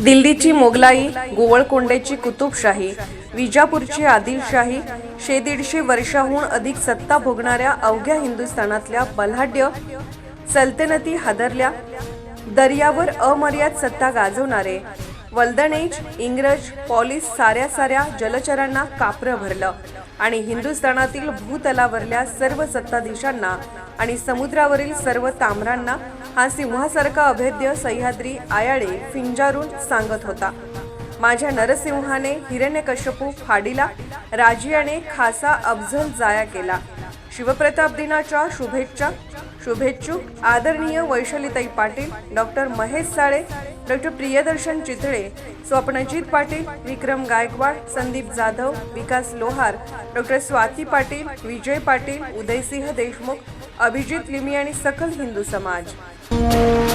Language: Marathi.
दिल्लीची मोगलाई गोवळकोंड्याची कुतुबशाही विजापूरची आदिलशाही शे दीडशे वर्षाहून अधिक सत्ता भोगणाऱ्या अवघ्या हिंदुस्थानातल्या बलाढ्य सल्तनती हादरल्या दर्यावर अमर्याद सत्ता गाजवणारे वल्दनेज इंग्रज पॉलिस साऱ्या साऱ्या जलचरांना कापरं भरलं आणि हिंदुस्थानातील भूतलावरल्या सर्व सत्ताधीशांना आणि समुद्रावरील सर्व ताम्रांना हा सिंहासारखा अभेद्य सह्याद्री आयाळे फिंजारून सांगत होता. माझ्या नरसिंहाने हिरण्यकश्यपू फाडीला राजियाने खासा अफझल जाया केला. शिवप्रताप दिनाच्या शुभेच्छा. शुभेच्छुक आदरणीय वैशालीताई Patil doctor Mahesh Sale doctor Priyadarshan Chitale Swapnajit Patil Vikram Gaikwad Sandeep Jadhav Vikas Lohar doctor Swati Patil Vijay Patil Udaysinh Deshmukh Abhijit लिमी आणि सकल हिंदू समाज. you.